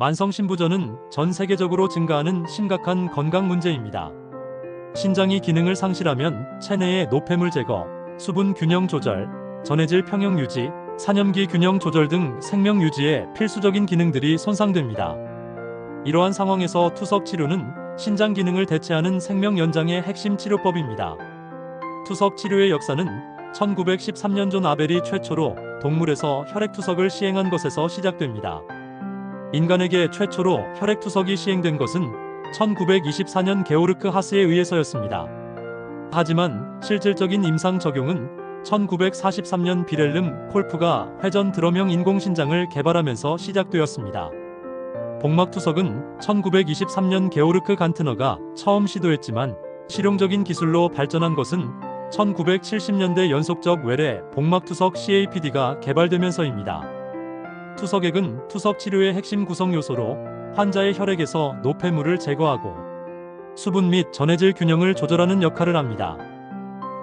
만성 신부전은 전 세계적으로 증가하는 심각한 건강 문제입니다. 신장이 기능을 상실하면 체내의 노폐물 제거, 수분 균형 조절, 전해질 평형 유지, 산염기 균형 조절 등 생명 유지에 필수적인 기능들이 손상됩니다. 이러한 상황에서 투석 치료는 신장 기능을 대체하는 생명 연장의 핵심 치료법입니다. 투석 치료의 역사는 1913년 존 아벨이 최초로 동물에서 혈액 투석을 시행한 것에서 시작됩니다. 인간에게 최초로 혈액 투석이 시행된 것은 1924년 게오르크 하스에 의해서였습니다. 하지만 실질적인 임상 적용은 1943년 비렐름 콜프가 회전 드럼형 인공신장을 개발하면서 시작되었습니다. 복막 투석은 1923년 게오르크 간트너가 처음 시도했지만 실용적인 기술로 발전한 것은 1970년대 연속적 외래 복막 투석 CAPD가 개발되면서입니다. 투석액은 투석 치료의 핵심 구성 요소로 환자의 혈액에서 노폐물을 제거하고 수분 및 전해질 균형을 조절하는 역할을 합니다.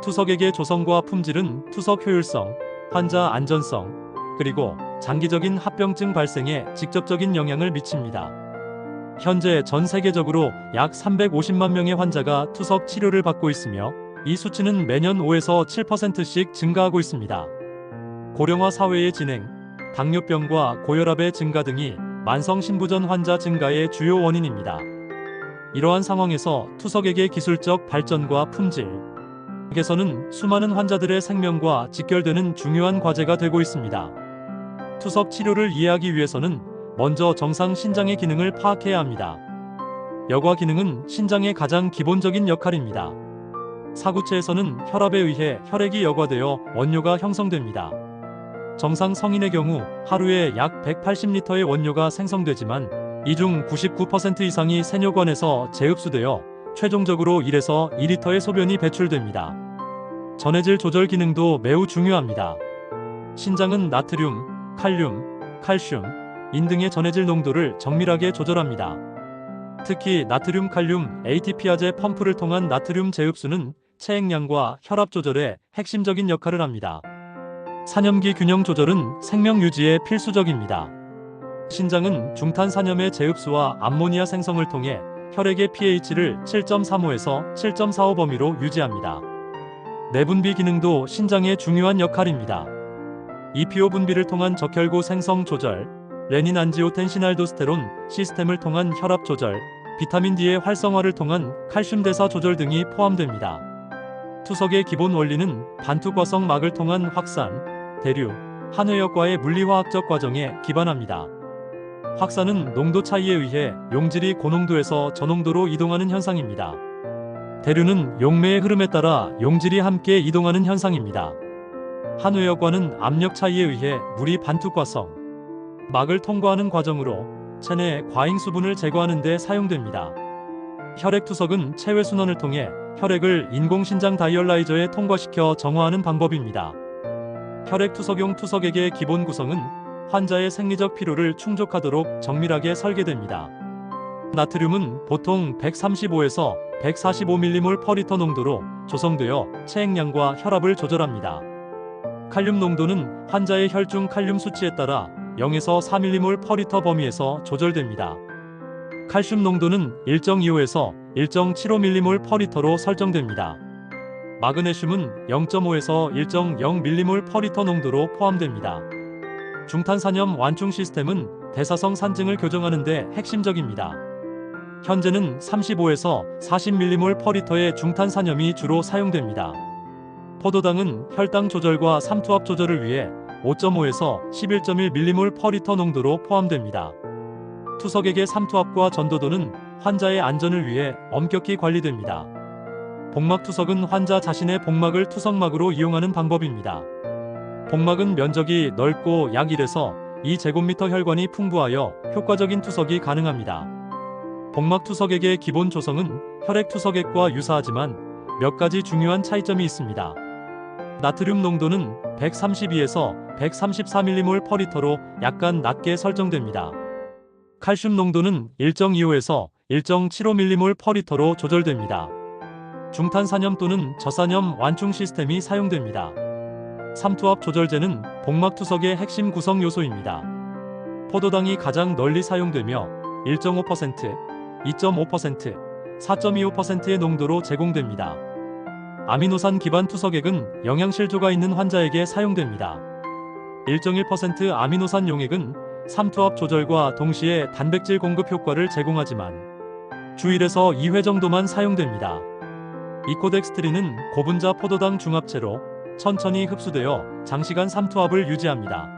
투석액의 조성과 품질은 투석 효율성, 환자 안전성, 그리고 장기적인 합병증 발생에 직접적인 영향을 미칩니다. 현재 전 세계적으로 약 350만 명의 환자가 투석 치료를 받고 있으며 이 수치는 매년 5에서 7%씩 증가하고 있습니다. 고령화 사회의 진행, 당뇨병과 고혈압의 증가 등이 만성 신부전 환자 증가의 주요 원인입니다. 이러한 상황에서 투석액의 기술적 발전과 품질, 개선은 수많은 환자들의 생명과 직결되는 중요한 과제가 되고 있습니다. 투석 치료를 이해하기 위해서는 먼저 정상 신장의 기능을 파악해야 합니다. 여과 기능은 신장의 가장 기본적인 역할입니다. 사구체에서는 혈압에 의해 혈액이 여과되어 원료가 형성됩니다. 정상 성인의 경우 하루에 약 180리터의 원료가 생성되지만 이 중 99% 이상이 세뇨관에서 재흡수되어 최종적으로 1에서 2리터의 소변이 배출됩니다. 전해질 조절 기능도 매우 중요합니다. 신장은 나트륨, 칼륨, 칼슘, 인 등의 전해질 농도를 정밀하게 조절합니다. 특히 나트륨 칼륨 ATP아제 펌프를 통한 나트륨 재흡수는 체액량과 혈압 조절에 핵심적인 역할을 합니다. 산염기 균형 조절은 생명 유지에 필수적입니다. 신장은 중탄 산염의 재흡수와 암모니아 생성을 통해 혈액의 pH를 7.35에서 7.45 범위로 유지합니다. 내분비 기능도 신장의 중요한 역할입니다. EPO 분비를 통한 적혈구 생성 조절, 레닌 안지오텐신 알도스테론 시스템을 통한 혈압 조절, 비타민 D의 활성화를 통한 칼슘 대사 조절 등이 포함됩니다. 투석의 기본 원리는 반투과성 막을 통한 확산, 대류, 한회역과의 물리화학적 과정에 기반합니다. 확산은 농도 차이에 의해 용질이 고농도에서 저농도로 이동하는 현상입니다. 대류는 용매의 흐름에 따라 용질이 함께 이동하는 현상입니다. 한회역과는 압력 차이에 의해 물이 반투과성, 막을 통과하는 과정으로 체내 과잉 수분을 제거하는 데 사용됩니다. 혈액 투석은 체외 순환을 통해 혈액을 인공신장 다이얼라이저에 통과시켜 정화하는 방법입니다. 혈액 투석용 투석액의 기본 구성은 환자의 생리적 필요를 충족하도록 정밀하게 설계됩니다. 나트륨은 보통 135에서 145mmol 퍼리터 농도로 조성되어 체액량과 혈압을 조절합니다. 칼륨 농도는 환자의 혈중 칼륨 수치에 따라 0에서 4mmol 퍼리터 범위에서 조절됩니다. 칼슘 농도는 일정 2호에서 일정 75mmol 퍼리터로 설정됩니다. 마그네슘은 0.5에서 일정 0mmol 퍼리터 농도로 포함됩니다. 중탄산염 완충 시스템은 대사성 산증을 교정하는 데 핵심적입니다. 현재는 35에서 40mmol 퍼리터의 중탄산염이 주로 사용됩니다. 포도당은 혈당 조절과 삼투압 조절을 위해 5.5에서 11.1mmol 퍼리터 농도로 포함됩니다. 투석액의 삼투압과 전도도는 환자의 안전을 위해 엄격히 관리됩니다. 복막 투석은 환자 자신의 복막을 투석막으로 이용하는 방법입니다. 복막은 면적이 넓고 약 1에서 2제곱미터 혈관이 풍부하여 효과적인 투석이 가능합니다. 복막 투석액의 기본 조성은 혈액 투석액과 유사하지만 몇 가지 중요한 차이점이 있습니다. 나트륨 농도는 132에서 134mmol 퍼리터로 약간 낮게 설정됩니다. 칼슘 농도는 일정 2호에서 일정 75mmol 퍼리터로 조절됩니다. 중탄산염 또는 저산염 완충 시스템이 사용됩니다. 삼투압 조절제는 복막 투석의 핵심 구성 요소입니다. 포도당이 가장 널리 사용되며 1.5%, 2.5%, 4.25%의 농도로 제공됩니다. 아미노산 기반 투석액은 영양실조가 있는 환자에게 사용됩니다. 1.1% 아미노산 용액은 삼투압 조절과 동시에 단백질 공급 효과를 제공하지만 주 1에서 2회 정도만 사용됩니다. 이코덱스트린은 고분자 포도당 중합체로 천천히 흡수되어 장시간 삼투압을 유지합니다.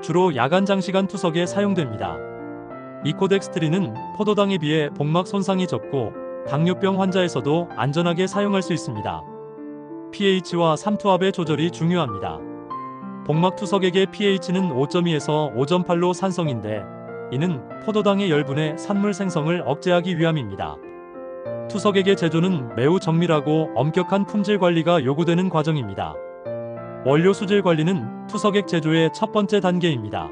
주로 야간 장시간 투석에 사용됩니다. 이코덱스트린은 포도당에 비해 복막 손상이 적고 당뇨병 환자에서도 안전하게 사용할 수 있습니다. pH와 삼투압의 조절이 중요합니다. 복막 투석액의 pH는 5.2에서 5.8로 산성인데 이는 포도당의 열분의 산물 생성을 억제하기 위함입니다. 투석액의 제조는 매우 정밀하고 엄격한 품질 관리가 요구되는 과정입니다. 원료 수질 관리는 투석액 제조의 첫 번째 단계입니다.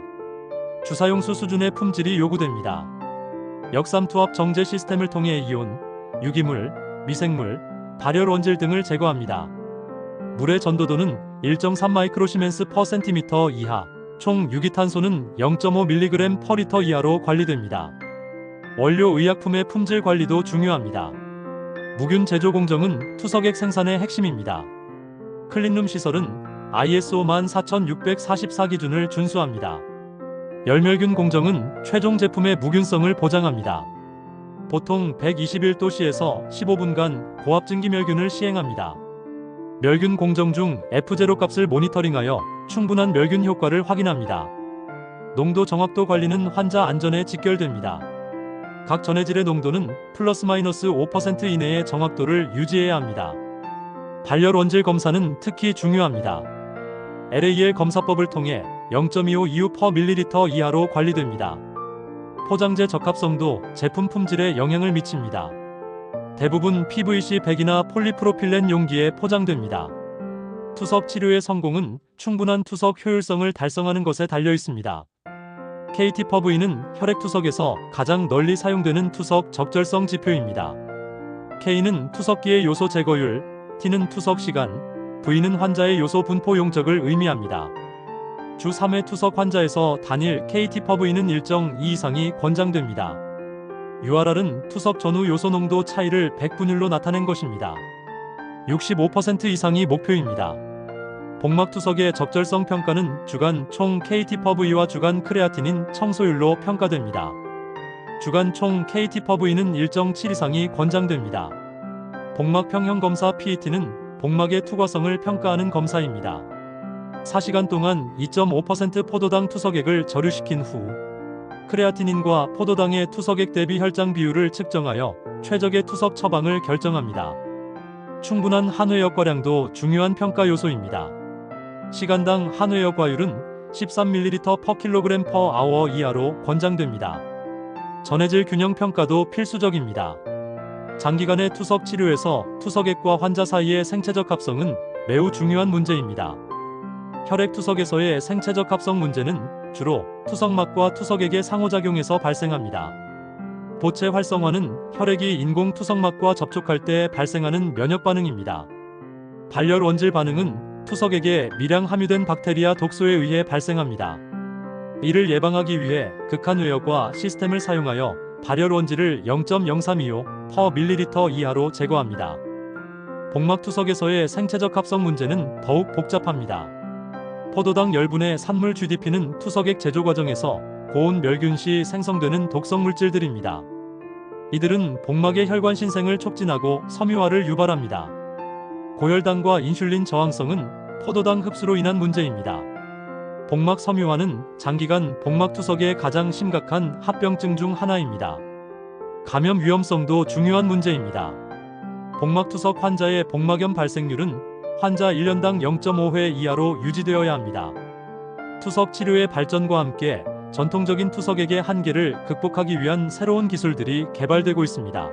주사용수 수준의 품질이 요구됩니다. 역삼투압 정제 시스템을 통해 이온, 유기물, 미생물, 발열 원질 등을 제거합니다. 물의 전도도는 1.3 마이크로시멘스 퍼 센티미터 이하, 총 유기탄소는 0.5mg 퍼 리터 이하로 관리됩니다. 원료 의약품의 품질 관리도 중요합니다. 무균 제조 공정은 투석액 생산의 핵심입니다. 클린룸 시설은 ISO 14644 기준을 준수합니다. 열멸균 공정은 최종 제품의 무균성을 보장합니다. 보통 121도씨에서 15분간 고압 증기멸균을 시행합니다. 멸균 공정 중 F0 값을 모니터링하여 충분한 멸균 효과를 확인합니다. 농도 정확도 관리는 환자 안전에 직결됩니다. 각 전해질의 농도는 플러스 마이너스 5% 이내의 정확도를 유지해야 합니다. 발열 원질 검사는 특히 중요합니다. LAL 검사법을 통해 0.25 EU per 밀리리터 이하로 관리됩니다. 포장재 적합성도 제품 품질에 영향을 미칩니다. 대부분 PVC 백이나 폴리프로필렌 용기에 포장됩니다. 투석 치료의 성공은 충분한 투석 효율성을 달성하는 것에 달려 있습니다. KT 퍼브이는 혈액 투석에서 가장 널리 사용되는 투석 적절성 지표입니다. K는 투석기의 요소 제거율, T는 투석 시간, V는 환자의 요소 분포 용적을 의미합니다. 주 3회 투석 환자에서 단일 KT 퍼브이는 일정 2 이상이 권장됩니다. URR은 투석 전후 요소 농도 차이를 100분율로 나타낸 것입니다. 65% 이상이 목표입니다. 복막 투석의 적절성 평가는 주간 총 KT 퍼브이와 주간 크레아틴인 청소율로 평가됩니다. 주간 총 KT 퍼브이는 일정 7 이상이 권장됩니다. 복막 평형 검사 PET는 복막의 투과성을 평가하는 검사입니다. 4시간 동안 2.5% 포도당 투석액을 절유시킨 후 크레아티닌과 포도당의 투석액 대비 혈장 비율을 측정하여 최적의 투석 처방을 결정합니다. 충분한 한회 역과량도 중요한 평가 요소입니다. 시간당 한회 역과율은 13ml per kg per hour 이하로 권장됩니다. 전해질 균형 평가도 필수적입니다. 장기간의 투석 치료에서 투석액과 환자 사이의 생체적 합성은 매우 중요한 문제입니다. 혈액 투석에서의 생체적 합성 문제는 주로 투석막과 투석액의 상호작용에서 발생합니다. 보체 활성화는 혈액이 인공 투석막과 접촉할 때 발생하는 면역 반응입니다. 발열 원질 반응은 투석액에 미량 함유된 박테리아 독소에 의해 발생합니다. 이를 예방하기 위해 극한 외역과 시스템을 사용하여 발열 원질을 0.032호 퍼 밀리리터 이하로 제거합니다. 복막 투석에서의 생체적 합성 문제는 더욱 복잡합니다. 포도당 열분의 산물 GDP는 투석액 제조 과정에서 고온 멸균 시 생성되는 독성 물질들입니다. 이들은 복막의 혈관 신생을 촉진하고 섬유화를 유발합니다. 고혈당과 인슐린 저항성은 포도당 흡수로 인한 문제입니다. 복막 섬유화는 장기간 복막 투석의 가장 심각한 합병증 중 하나입니다. 감염 위험성도 중요한 문제입니다. 복막 투석 환자의 복막염 발생률은 환자 1년당 0.5회 이하로 유지되어야 합니다. 투석 치료의 발전과 함께 전통적인 투석액의 한계를 극복하기 위한 새로운 기술들이 개발되고 있습니다.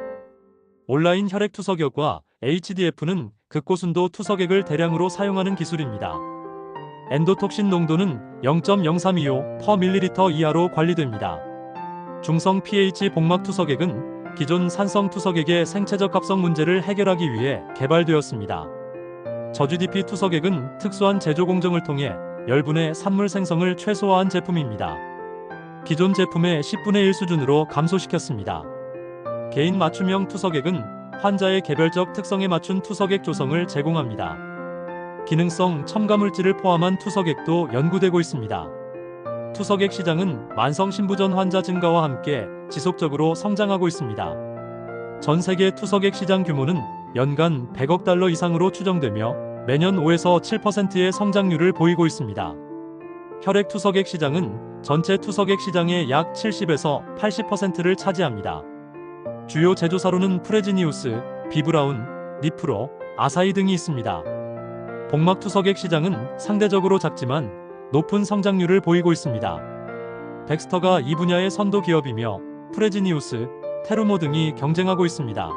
온라인 혈액 투석액과 HDF는 극고순도 투석액을 대량으로 사용하는 기술입니다. 엔도톡신 농도는 0.032호 per 밀리리터 이하로 관리됩니다. 중성 pH 복막 투석액은 기존 산성 투석액의 생체적 합성 문제를 해결하기 위해 개발되었습니다. 저GDP 투석액은 특수한 제조 공정을 통해 열분의 산물 생성을 최소화한 제품입니다. 기존 제품의 10분의 1 수준으로 감소시켰습니다. 개인 맞춤형 투석액은 환자의 개별적 특성에 맞춘 투석액 조성을 제공합니다. 기능성 첨가물질을 포함한 투석액도 연구되고 있습니다. 투석액 시장은 만성 신부전 환자 증가와 함께 지속적으로 성장하고 있습니다. 전 세계 투석액 시장 규모는 연간 100억 달러 이상으로 추정되며 매년 5에서 7%의 성장률을 보이고 있습니다. 혈액 투석액 시장은 전체 투석액 시장의 약 70에서 80%를 차지합니다. 주요 제조사로는 프레지니우스, 비브라운, 니프로, 아사히 등이 있습니다. 복막 투석액 시장은 상대적으로 작지만 높은 성장률을 보이고 있습니다. 덱스터가 이 분야의 선도 기업이며 프레지니우스, 테루모 등이 경쟁하고 있습니다.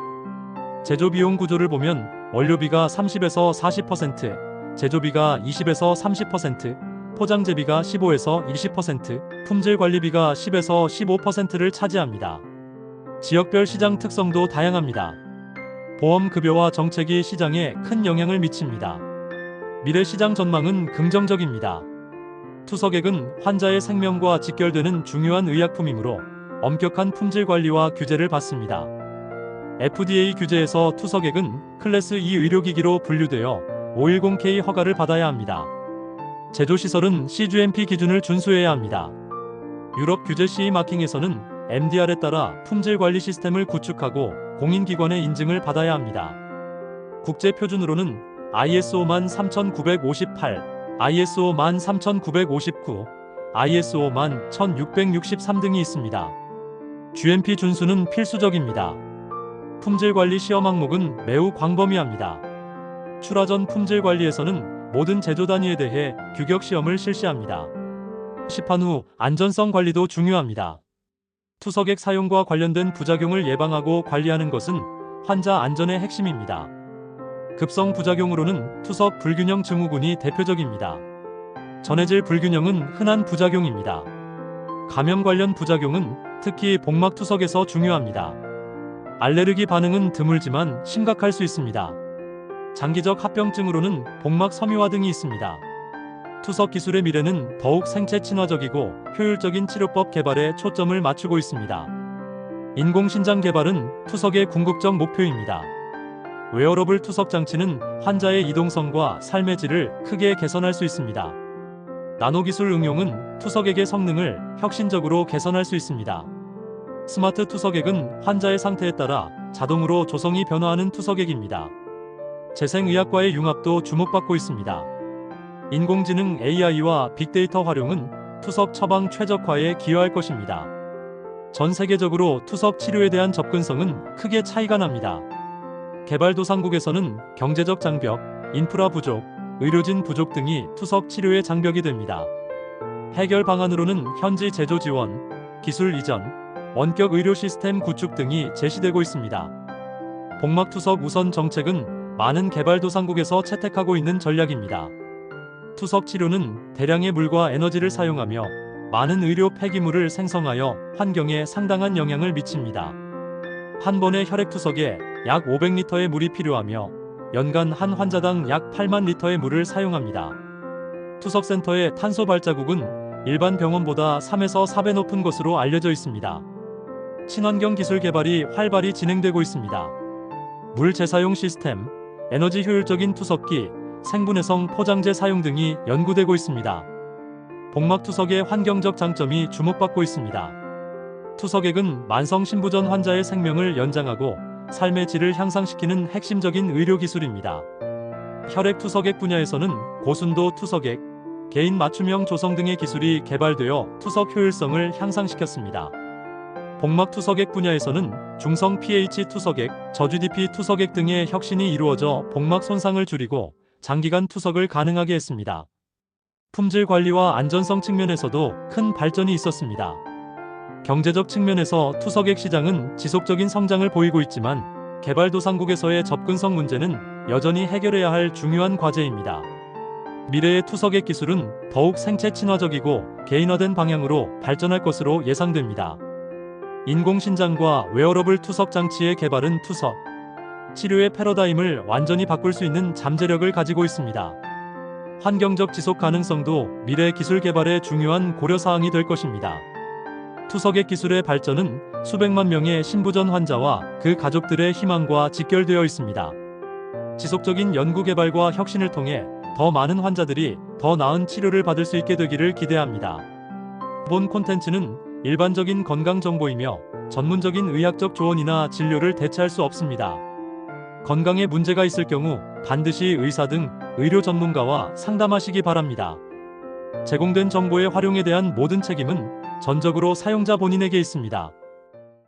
제조 비용 구조를 보면 원료비가 30에서 40%, 제조비가 20에서 30%, 포장재비가 15에서 20%, 품질 관리비가 10에서 15%를 차지합니다. 지역별 시장 특성도 다양합니다. 보험 급여와 정책이 시장에 큰 영향을 미칩니다. 미래 시장 전망은 긍정적입니다. 투석액은 환자의 생명과 직결되는 중요한 의약품이므로 엄격한 품질 관리와 규제를 받습니다. FDA 규제에서 투석액은 클래스 2 의료기기로 분류되어 510K 허가를 받아야 합니다. 제조시설은 CGMP 기준을 준수해야 합니다. 유럽 규제 CE 마킹에서는 MDR에 따라 품질 관리 시스템을 구축하고 공인기관의 인증을 받아야 합니다. 국제 표준으로는 ISO 13958, ISO 13959, ISO 11663 등이 있습니다. GMP 준수는 필수적입니다. 품질 관리 시험 항목은 매우 광범위합니다. 출하 전 품질 관리에서는 모든 제조 단위에 대해 규격 시험을 실시합니다. 시판 후 안전성 관리도 중요합니다. 투석액 사용과 관련된 부작용을 예방하고 관리하는 것은 환자 안전의 핵심입니다. 급성 부작용으로는 투석 불균형 증후군이 대표적입니다. 전해질 불균형은 흔한 부작용입니다. 감염 관련 부작용은 특히 복막 투석에서 중요합니다. 알레르기 반응은 드물지만 심각할 수 있습니다. 장기적 합병증으로는 복막 섬유화 등이 있습니다. 투석 기술의 미래는 더욱 생체 친화적이고 효율적인 치료법 개발에 초점을 맞추고 있습니다. 인공신장 개발은 투석의 궁극적 목표입니다. 웨어러블 투석 장치는 환자의 이동성과 삶의 질을 크게 개선할 수 있습니다. 나노기술 응용은 투석액의 성능을 혁신적으로 개선할 수 있습니다. 스마트 투석액은 환자의 상태에 따라 자동으로 조성이 변화하는 투석액입니다. 재생의학과의 융합도 주목받고 있습니다. 인공지능 AI와 빅데이터 활용은 투석 처방 최적화에 기여할 것입니다. 전 세계적으로 투석 치료에 대한 접근성은 크게 차이가 납니다. 개발도상국에서는 경제적 장벽, 인프라 부족, 의료진 부족 등이 투석 치료의 장벽이 됩니다. 해결 방안으로는 현지 제조 지원, 기술 이전, 원격 의료 시스템 구축 등이 제시되고 있습니다. 복막 투석 우선 정책은 많은 개발도상국에서 채택하고 있는 전략입니다. 투석 치료는 대량의 물과 에너지를 사용하며 많은 의료 폐기물을 생성하여 환경에 상당한 영향을 미칩니다. 한 번의 혈액 투석에 약 500리터의 물이 필요하며 연간 한 환자당 약 8만 리터의 물을 사용합니다. 투석센터의 탄소 발자국은 일반 병원보다 3에서 4배 높은 것으로 알려져 있습니다. 친환경 기술 개발이 활발히 진행되고 있습니다. 물 재사용 시스템, 에너지 효율적인 투석기, 생분해성 포장재 사용 등이 연구되고 있습니다. 복막 투석의 환경적 장점이 주목받고 있습니다. 투석액은 만성 신부전 환자의 생명을 연장하고 삶의 질을 향상시키는 핵심적인 의료 기술입니다. 혈액 투석액 분야에서는 고순도 투석액, 개인 맞춤형 조성 등의 기술이 개발되어 투석 효율성을 향상시켰습니다. 복막 투석액 분야에서는 중성 pH 투석액, 저GDP 투석액 등의 혁신이 이루어져 복막 손상을 줄이고 장기간 투석을 가능하게 했습니다. 품질 관리와 안전성 측면에서도 큰 발전이 있었습니다. 경제적 측면에서 투석액 시장은 지속적인 성장을 보이고 있지만 개발도상국에서의 접근성 문제는 여전히 해결해야 할 중요한 과제입니다. 미래의 투석액 기술은 더욱 생체 친화적이고 개인화된 방향으로 발전할 것으로 예상됩니다. 인공신장과 웨어러블 투석 장치의 개발은 투석, 치료의 패러다임을 완전히 바꿀 수 있는 잠재력을 가지고 있습니다. 환경적 지속 가능성도 미래 기술 개발의 중요한 고려 사항이 될 것입니다. 투석의 기술의 발전은 수백만 명의 신부전 환자와 그 가족들의 희망과 직결되어 있습니다. 지속적인 연구 개발과 혁신을 통해 더 많은 환자들이 더 나은 치료를 받을 수 있게 되기를 기대합니다. 본 콘텐츠는 일반적인 건강 정보이며 전문적인 의학적 조언이나 진료를 대체할 수 없습니다. 건강에 문제가 있을 경우 반드시 의사 등 의료 전문가와 상담하시기 바랍니다. 제공된 정보의 활용에 대한 모든 책임은 전적으로 사용자 본인에게 있습니다.